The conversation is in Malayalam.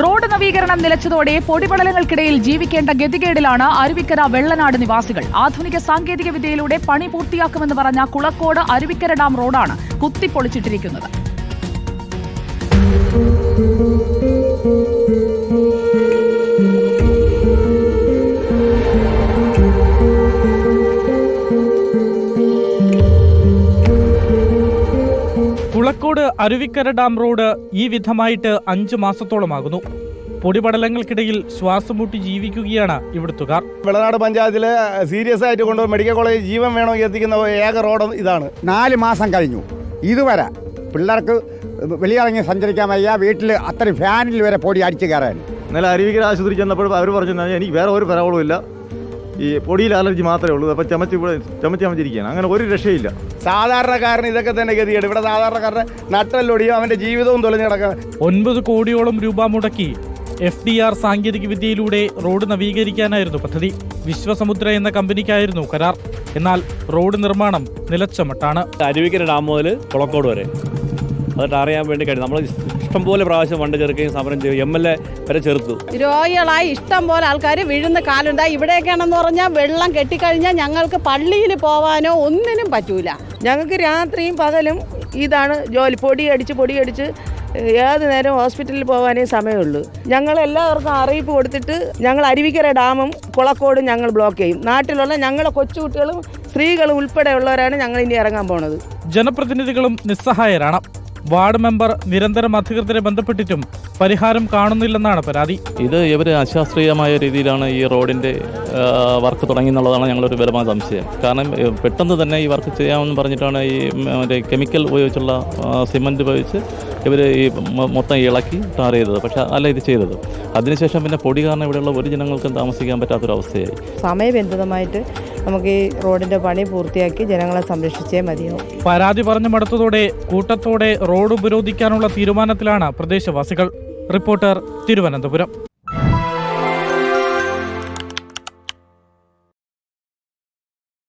റോഡ് നവീകരണം നിലച്ചതോടെ പൊടിപടലങ്ങൾക്കിടയിൽ ജീവിക്കേണ്ട ഗതികേടിലാണ് അരുവിക്കര വെള്ളനാട് നിവാസികൾ. ആധുനിക സാങ്കേതിക വിദ്യയിലൂടെ പണി പൂർത്തിയാക്കുമെന്ന് പറഞ്ഞ കുളക്കോട് അരുവിക്കര ഡാം റോഡാണ് കുത്തിപ്പൊളിച്ചിട്ടിരിക്കുന്നത്. കുളക്കോട് അരുവിക്കര ഡാം റോഡ് ഈ വിധമായിട്ട് അഞ്ചു മാസത്തോളമാകുന്നു. പൊടിപടലങ്ങൾക്കിടയിൽ ശ്വാസം മുട്ടി ജീവിക്കുകയാണ് ഇവിടുത്തുകാർ വിളനാട് പഞ്ചായത്തിലെ സീരിയസ് ആയിട്ട് കൊണ്ട് മെഡിക്കൽ കോളേജ് ജീവൻ വേണമെങ്കിൽ എത്തിക്കുന്ന ഏക റോഡ് ഇതാണ്. നാല് മാസം കഴിഞ്ഞു. ഇതുവരെ പിള്ളേർക്ക് വെളിയിറങ്ങി സഞ്ചരിക്കാൻ വയ്യ. വീട്ടിൽ അത്രയും ഫാനിൽ വരെ പൊടി അടിച്ചു കയറാൻ. ഇന്നലെ അരുവിക്കര ആശുപത്രി ചെന്നപ്പോൾ അവർ പറഞ്ഞു "ഞാൻ- എനിക്ക് വേറെ ഒരു പരാവളവും ഇല്ല ഈ പൊടിയിൽ അലർജി മാത്രമേ ഉള്ളൂ. അപ്പം ചമച്ച് ഇവിടെ ചമച്ച് ചമച്ചിരിക്കുകയാണ്. അങ്ങനെ ഒരു രക്ഷയില്ല. സാധാരണക്കാരന് ഇതൊക്കെ തന്നെ ഗതികേട്. ഇവിടെ സാധാരണക്കാരന്റെ നട്ടല്ലൊടിയും അവന്റെ ജീവിതവും തൊലഞ്ഞു കിടക്കാൻ ഒൻപത് കോടിയോളം രൂപ മുടക്കി എഫ് ഡി ആർ സാങ്കേതിക വിദ്യയിലൂടെ റോഡ് നവീകരിക്കാനായിരുന്നു പദ്ധതി. വിശ്വസമുദ്ര എന്ന കമ്പനിക്കായിരുന്നു കരാർ. എന്നാൽ റോഡ് നിർമ്മാണം നിലച്ചമട്ടാണ്. അരുവിക്കര ഡാം മുതൽ കുളക്കോട് വരെ. അതൊട്ട് അറിയാൻ വേണ്ടി കഴിഞ്ഞു. നമ്മൾ ഇഷ്ടംപോലെ പ്രാവശ്യം വണ്ട് ചെറുക്കുകയും സമരം ചെയ്യും എം എൽ എ വരെ ചെറുത്തു. രോഗികളായി ഇഷ്ടം പോലെ ആൾക്കാർ വീഴുന്ന കാലുണ്ട് ഇവിടെയൊക്കെയാണെന്ന് പറഞ്ഞാൽ വെള്ളം കെട്ടിക്കഴിഞ്ഞാൽ ഞങ്ങൾക്ക് പള്ളിയിൽ പോകാനോ ഒന്നിനും പറ്റൂല. ഞങ്ങൾക്ക് രാത്രിയും പകലും ഇതാണ് ജോലി. പൊടി അടിച്ച് പൊടി അടിച്ച് ഏത് നേരം ഹോസ്പിറ്റലിൽ പോകാനേ സമയമുള്ളൂ. ഞങ്ങൾ എല്ലാവർക്കും അറിയിപ്പ് കൊടുത്തിട്ട് ഞങ്ങൾ അരുവിക്കര ഡാമും കുളക്കോടും ഞങ്ങൾ ബ്ലോക്ക് ചെയ്യും. നാട്ടിലുള്ള ഞങ്ങളെ കൊച്ചുകുട്ടികളും സ്ത്രീകളും ഉൾപ്പെടെയുള്ളവരാണ് ഞങ്ങൾ ഇനി ഇറങ്ങാൻ പോണത്. ജനപ്രതിനിധികളും നിസ്സഹായരാണ്. വാർഡ് മെമ്പർ നിരന്തരം അധികൃതരെ ബന്ധപ്പെട്ടിട്ടും പരിഹാരം കാണുന്നില്ലെന്നാണ് പരാതി. ഇത് ഇവർ അശാസ്ത്രീയമായ രീതിയിലാണ് ഈ റോഡിന്റെ വർക്ക് തുടങ്ങി എന്നുള്ളതാണ് ഞങ്ങളൊരു ബലമായ സംശയം. കാരണം പെട്ടെന്ന് തന്നെ ഈ വർക്ക് ചെയ്യാമെന്ന് പറഞ്ഞിട്ടാണ് ഈ മറ്റേ കെമിക്കൽ ഉപയോഗിച്ചുള്ള സിമന്റ് ഉപയോഗിച്ച് ഇവർ ഈ മൊത്തം ഇളക്കി ടാർ ചെയ്തത്. പക്ഷേ അല്ല ഇത് ചെയ്തത്. അതിനുശേഷം പിന്നെ പൊടി കാരണം ഇവിടെയുള്ള ഒരു ജനങ്ങൾക്കും താമസിക്കാൻ പറ്റാത്തൊരവസ്ഥയായി. സമയബന്ധിതമായിട്ട് നമുക്ക് ഈ റോഡിന്റെ പണി പൂർത്തിയാക്കി ജനങ്ങളെ സംരക്ഷിച്ചേ മതിയാവും. പരാതി പറഞ്ഞു മടുത്തതോടെ കൂട്ടത്തോടെ റോഡ് ഉപരോധിക്കാനുള്ള തീരുമാനത്തിലാണ് പ്രദേശവാസികൾ. റിപ്പോർട്ടർ തിരുവനന്തപുരം.